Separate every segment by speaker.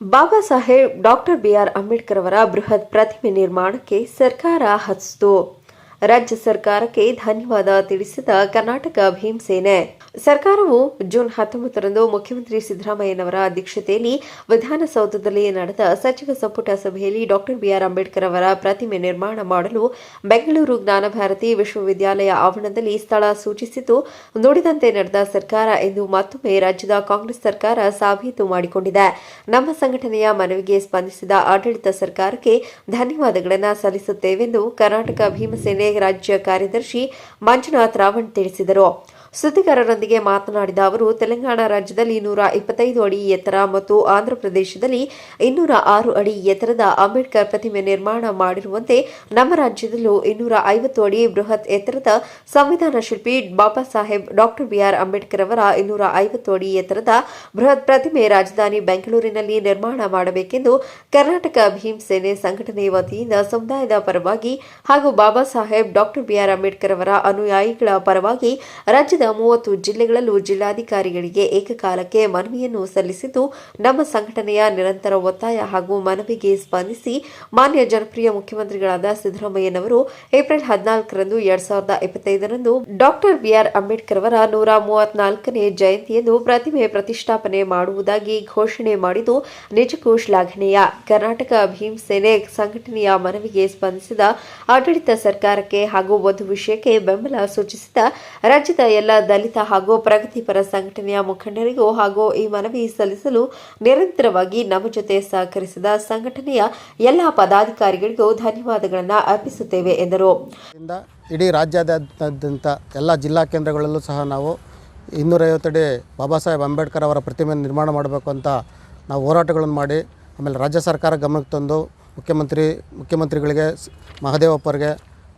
Speaker 1: Baba Saheb doctor B R Ambedkar ಅವರ ಬೃಹತ್ ಪ್ರತಿಮೆ ನಿರ್ಮಾಣಕ್ಕೆ ಸರ್ಕಾರ ಹಚ್ಚಿತು ರಾಜ್ಯ ಸರ್ಕಾರಕ್ಕೆ ಧನ್ಯವಾದ ತಿಳಿಸಿದ ಕರ್ನಾಟಕ ಭೀಮಸೇನೆ ಸರ್ಕಾರವು ಜೂನ್ ಹತ್ತೊಂಬತ್ತರಂದು ಮುಖ್ಯಮಂತ್ರಿ ಸಿದ್ದರಾಮಯ್ಯನವರ ಅಧ್ಯಕ್ಷತೆಯಲ್ಲಿ ವಿಧಾನಸೌಧದಲ್ಲಿ ನಡೆದ ಸಚಿವ ಸಂಪುಟ ಸಭೆಯಲ್ಲಿ ಡಾಕ್ಟರ್ ಬಿಆರ್ ಅಂಬೇಡ್ಕರ್ ಅವರ ಪ್ರತಿಮೆ ನಿರ್ಮಾಣ ಮಾಡಲು ಬೆಂಗಳೂರು ಜ್ಞಾನಭಾರತಿ ವಿಶ್ವವಿದ್ಯಾಲಯ ಆವರಣದಲ್ಲಿ ಸ್ಥಳ ಸೂಚಿಸಿದ್ದು, ನುಡಿದಂತೆ ನಡೆದ ಸರ್ಕಾರ ಎಂದು ಮತ್ತೊಮ್ಮೆ ರಾಜ್ಯದ ಕಾಂಗ್ರೆಸ್ ಸರ್ಕಾರ ಸಾಬೀತು ಮಾಡಿಕೊಂಡಿದೆ. ನಮ್ಮ ಸಂಘಟನೆಯ ಮನವಿಗೆ ಸ್ಪಂದಿಸಿದ ಆಡಳಿತ ಸರ್ಕಾರಕ್ಕೆ ಧನ್ಯವಾದಗಳನ್ನು ಸಲ್ಲಿಸುತ್ತೇವೆಂದು ಕರ್ನಾಟಕ ಭೀಮಸೇನೆ ರಾಜ್ಯ ಕಾರ್ಯದರ್ಶಿ ಮಂಜುನಾಥ್ ರಾವಣ್ ತಿಳಿಸಿದರು. ಸುದ್ದಿಗಾರರೊಂದಿಗೆ ಮಾತನಾಡಿದ ಅವರು, ತೆಲಂಗಾಣ ರಾಜ್ಯದಲ್ಲಿ ನೂರ ಇಪ್ಪತ್ತೈದು ಅಡಿ ಎತ್ತರ ಮತ್ತು ಆಂಧ್ರಪ್ರದೇಶದಲ್ಲಿ ಇನ್ನೂರ ಆರು ಅಡಿ ಎತ್ತರದ ಅಂಬೇಡ್ಕರ್ ಪ್ರತಿಮೆ ನಿರ್ಮಾಣ ಮಾಡಿರುವಂತೆ ನಮ್ಮ ರಾಜ್ಯದಲ್ಲೂ ಇನ್ನೂರ ಐವತ್ತು ಅಡಿ ಬೃಹತ್ ಎತ್ತರದ ಸಂವಿಧಾನ ಶಿಲ್ಪಿ Baba Saheb, doctor B R Ambedkar ಅವರ ಇನ್ನೂರ ಐವತ್ತು ಅಡಿ ಎತ್ತರದ ಬೃಹತ್ ಪ್ರತಿಮೆ ರಾಜಧಾನಿ ಬೆಂಗಳೂರಿನಲ್ಲಿ ನಿರ್ಮಾಣ ಮಾಡಬೇಕೆಂದು ಕರ್ನಾಟಕ ಭೀಮಸೇನೆ ಸಂಘಟನೆ ವತಿಯಿಂದ ಸಮುದಾಯದ ಪರವಾಗಿ ಹಾಗೂ Baba Saheb, doctor B R Ambedkar ಅವರ ಅನುಯಾಯಿಗಳ ಪರವಾಗಿ ರಾಜ್ಯದ ಮೂವತ್ತು ಜಿಲ್ಲೆಗಳಲ್ಲೂ ಜಿಲ್ಲಾಧಿಕಾರಿಗಳಿಗೆ ಏಕಕಾಲಕ್ಕೆ ಮನವಿಯನ್ನು ಸಲ್ಲಿಸಿದ್ದು, ನಮ್ಮ ಸಂಘಟನೆಯ ನಿರಂತರ ಒತ್ತಾಯ ಹಾಗೂ ಮನವಿಗೆ ಸ್ಪಂದಿಸಿ ಮಾನ್ಯ ಜನಪ್ರಿಯ ಮುಖ್ಯಮಂತ್ರಿಗಳಾದ ಸಿದ್ದರಾಮಯ್ಯನವರು ಏಪ್ರಿಲ್ ಹದಿನಾಲ್ಕರಂದು ಎರಡ್ ಸಾವಿರದ ಇಪ್ಪತ್ತೈದರಂದು ಡಾಕ್ಟರ್ ಬಿಆರ್ ಅಂಬೇಡ್ಕರ್ ಅವರ ನೂರ ಮೂವತ್ನಾಲ್ಕನೇ ಜಯಂತಿಯಂದು ಪ್ರತಿಮೆ ಪ್ರತಿಷ್ಠಾಪನೆ ಮಾಡುವುದಾಗಿ ಘೋಷಣೆ ಮಾಡಿದ್ದು, ನಿಜಕ್ಕೂ ಶ್ಲಾಘನೀಯ. ಕರ್ನಾಟಕ ಭೀಮಸೇನೆ ಸಂಘಟನೆಯ ಮನವಿಗೆ ಸ್ಪಂದಿಸಿದ ಆಡಳಿತ ಸರ್ಕಾರಕ್ಕೆ ಹಾಗೂ ಒಂದು ವಿಷಯಕ್ಕೆ ಬೆಂಬಲ ಸೂಚಿಸಿದ ರಾಜ್ಯದ ಎಲ್ಲ ದಲಿತ ಹಾಗೂ ಪ್ರಗತಿಪರ ಸಂಘಟನೆಯ ಮುಖಂಡರಿಗೂ ಹಾಗೂ ಈ ಮನವಿ ಸಲ್ಲಿಸಲು ನಿರಂತರವಾಗಿ ನಮ್ಮ ಜೊತೆ ಸಹಕರಿಸಿದ ಸಂಘಟನೆಯ ಎಲ್ಲ ಪದಾಧಿಕಾರಿಗಳಿಗೂ ಧನ್ಯವಾದಗಳನ್ನು ಅರ್ಪಿಸುತ್ತೇವೆ, ಎಂದರು.
Speaker 2: ಇಡೀ ರಾಜ್ಯಾದ್ಯಂತ ಎಲ್ಲ ಜಿಲ್ಲಾ ಕೇಂದ್ರಗಳಲ್ಲೂ ಸಹ ನಾವು ಇನ್ನೂರೈವತ್ತಡಿ ಬಾಬಾ ಸಾಹೇಬ್ ಅಂಬೇಡ್ಕರ್ ಅವರ ಪ್ರತಿಮೆ ನಿರ್ಮಾಣ ಮಾಡಬೇಕು ಅಂತ ನಾವು ಹೋರಾಟಗಳನ್ನು ಮಾಡಿ, ಆಮೇಲೆ ರಾಜ್ಯ ಸರ್ಕಾರ ಗಮನಕ್ಕೆ ತಂದು ಮುಖ್ಯಮಂತ್ರಿ ಮುಖ್ಯಮಂತ್ರಿಗಳಿಗೆ ಮಹದೇವಪ್ಪರಿಗೆ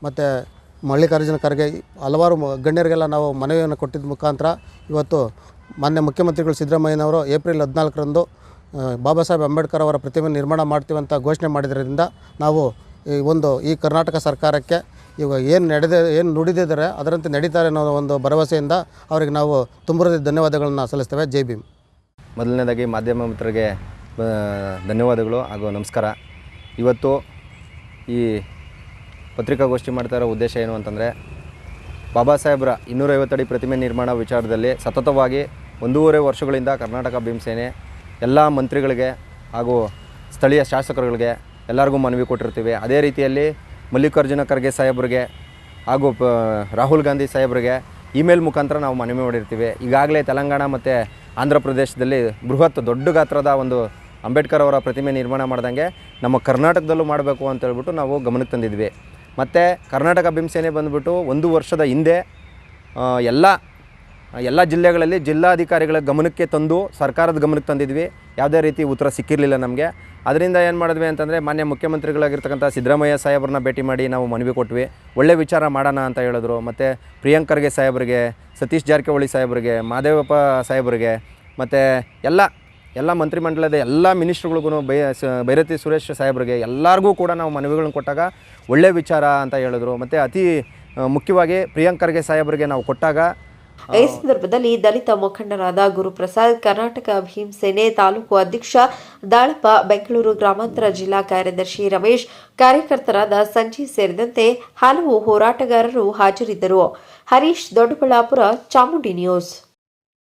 Speaker 2: ಮತ್ತು ಮಲ್ಲಿಕಾರ್ಜುನ ಖರ್ಗೆ, ಹಲವಾರು ಗಣ್ಯರಿಗೆಲ್ಲ ನಾವು ಮನವಿಯನ್ನು ಕೊಟ್ಟಿದ್ದ ಮುಖಾಂತರ ಇವತ್ತು ಮಾನ್ಯ ಮುಖ್ಯಮಂತ್ರಿಗಳು ಸಿದ್ದರಾಮಯ್ಯನವರು ಏಪ್ರಿಲ್ ಹದಿನಾಲ್ಕರಂದು ಬಾಬಾ ಸಾಹೇಬ್ ಅಂಬೇಡ್ಕರ್ ಅವರ ಪ್ರತಿಮೆ ನಿರ್ಮಾಣ ಮಾಡ್ತೀವಿ ಅಂತ ಘೋಷಣೆ ಮಾಡಿದ್ರಿಂದ ನಾವು ಈ ಒಂದು, ಈ ಕರ್ನಾಟಕ ಸರ್ಕಾರಕ್ಕೆ ಇವಾಗ ಏನು ನಡೆದ, ಏನು ನುಡಿದಿದ್ದಾರೆ ಅದರಂತೆ ನಡೀತಾರೆ ಅನ್ನೋ ಒಂದು ಭರವಸೆಯಿಂದ ಅವರಿಗೆ ನಾವು ತುಂಬ ಧನ್ಯವಾದಗಳನ್ನು ಸಲ್ಲಿಸ್ತೇವೆ. ಜೈ ಭೀಮ್.
Speaker 3: ಮೊದಲನೇದಾಗಿ ಮಾಧ್ಯಮ ಮಿತ್ರರಿಗೆ ಧನ್ಯವಾದಗಳು ಹಾಗೂ ನಮಸ್ಕಾರ. ಇವತ್ತು ಈ ಪತ್ರಿಕಾಗೋಷ್ಠಿ ಮಾಡ್ತಾ ಇರೋ ಉದ್ದೇಶ ಏನು ಅಂತಂದರೆ, ಬಾಬಾ ಸಾಹೇಬ್ರ ಇನ್ನೂರೈವತ್ತಡಿ ಪ್ರತಿಮೆ ನಿರ್ಮಾಣ ವಿಚಾರದಲ್ಲಿ ಸತತವಾಗಿ ಒಂದೂವರೆ ವರ್ಷಗಳಿಂದ ಕರ್ನಾಟಕ ಭೀಮಸೇನೆ ಎಲ್ಲ ಮಂತ್ರಿಗಳಿಗೆ ಹಾಗೂ ಸ್ಥಳೀಯ ಶಾಸಕರುಗಳಿಗೆ ಎಲ್ಲರಿಗೂ ಮನವಿ ಕೊಟ್ಟಿರ್ತೀವಿ. ಅದೇ ರೀತಿಯಲ್ಲಿ ಮಲ್ಲಿಕಾರ್ಜುನ ಖರ್ಗೆ ಸಾಹೇಬ್ರಿಗೆ ಹಾಗೂ ರಾಹುಲ್ ಗಾಂಧಿ ಸಾಹೇಬ್ರಿಗೆ ಇಮೇಲ್ ಮುಖಾಂತರ ನಾವು ಮನವಿ ಮಾಡಿರ್ತೀವಿ. ಈಗಾಗಲೇ ತೆಲಂಗಾಣ ಮತ್ತು ಆಂಧ್ರ ಪ್ರದೇಶದಲ್ಲಿ ಬೃಹತ್ ದೊಡ್ಡ ಗಾತ್ರದ ಒಂದು ಅಂಬೇಡ್ಕರ್ ಅವರ ಪ್ರತಿಮೆ ನಿರ್ಮಾಣ ಮಾಡ್ದಂಗೆ ನಮ್ಮ ಕರ್ನಾಟಕದಲ್ಲೂ ಮಾಡಬೇಕು ಅಂತ ಹೇಳ್ಬಿಟ್ಟು ನಾವು ಗಮನಕ್ಕೆ ತಂದಿದ್ವಿ. ಮತ್ತು ಕರ್ನಾಟಕ ಭೀಮಸೇನೆ ಬಂದುಬಿಟ್ಟು ಒಂದು ವರ್ಷದ ಹಿಂದೆ ಎಲ್ಲ ಎಲ್ಲ ಜಿಲ್ಲೆಗಳಲ್ಲಿ ಜಿಲ್ಲಾಧಿಕಾರಿಗಳ ಗಮನಕ್ಕೆ ತಂದು ಸರ್ಕಾರದ ಗಮನಕ್ಕೆ ತಂದಿದ್ವಿ. ಯಾವುದೇ ರೀತಿ ಉತ್ತರ ಸಿಕ್ಕಿರಲಿಲ್ಲ ನಮಗೆ. ಅದರಿಂದ ಏನು ಮಾಡಿದ್ವಿ ಅಂತಂದರೆ, ಮಾನ್ಯ ಮುಖ್ಯಮಂತ್ರಿಗಳಾಗಿರ್ತಕ್ಕಂಥ ಸಿದ್ದರಾಮಯ್ಯ ಸಾಹೇಬ್ರನ್ನ ಭೇಟಿ ಮಾಡಿ ನಾವು ಮನವಿ ಕೊಟ್ವಿ. ಒಳ್ಳೆ ವಿಚಾರ ಮಾಡೋಣ ಅಂತ ಹೇಳಿದ್ರು. ಮತ್ತು ಪ್ರಿಯಾಂಕ್ ಖರ್ಗೆ ಸಾಹೇಬ್ರಿಗೆ, ಸತೀಶ್ ಜಾರಕಿಹೊಳಿ ಸಾಹೇಬ್ರಿಗೆ, ಮಾದೇವಪ್ಪ ಸಾಹೇಬ್ರಿಗೆ, ಮತ್ತು ಎಲ್ಲ ಎಲ್ಲ ಮಂತ್ರಿಮಂಡಲದ ಎಲ್ಲ ಮಿನಿಸ್ಟ್ರುಗಳಿಗೂ ಬೈ ಭೈರತಿ ಸುರೇಶ್ ಸಾಹೇಬ್ರಿಗೆ ಎಲ್ಲರಿಗೂ ಕೂಡ ನಾವು ಮನವಿಗಳನ್ನ ಕೊಟ್ಟಾಗ ಒಳ್ಳೆಯ ವಿಚಾರ ಅಂತ ಹೇಳಿದ್ರು. ಮತ್ತು ಅತಿ ಮುಖ್ಯವಾಗಿ ಪ್ರಿಯಾಂಕರ್ಗೆ ಸಾಹೇಬ್ರಿಗೆ ನಾವು ಕೊಟ್ಟಾಗ
Speaker 1: ಈ ಸಂದರ್ಭದಲ್ಲಿ ದಲಿತ ಮುಖಂಡರಾದ ಗುರುಪ್ರಸಾದ್ ಕರ್ನಾಟಕ ಭೀಮಸೇನೆ ತಾಲೂಕು ಅಧ್ಯಕ್ಷ ದಾಳಪ್ಪ, ಬೆಂಗಳೂರು ಗ್ರಾಮಾಂತರ ಜಿಲ್ಲಾ ಕಾರ್ಯದರ್ಶಿ ರಮೇಶ್, ಕಾರ್ಯಕರ್ತರಾದ ಸಂಜೀವ್ ಸೇರಿದಂತೆ ಹಲವು ಹೋರಾಟಗಾರರು ಹಾಜರಿದ್ದರು. ಹರೀಶ್ ದೊಡ್ಡಬಳ್ಳಾಪುರ, ಚಾಮುಂಡಿ ನ್ಯೂಸ್.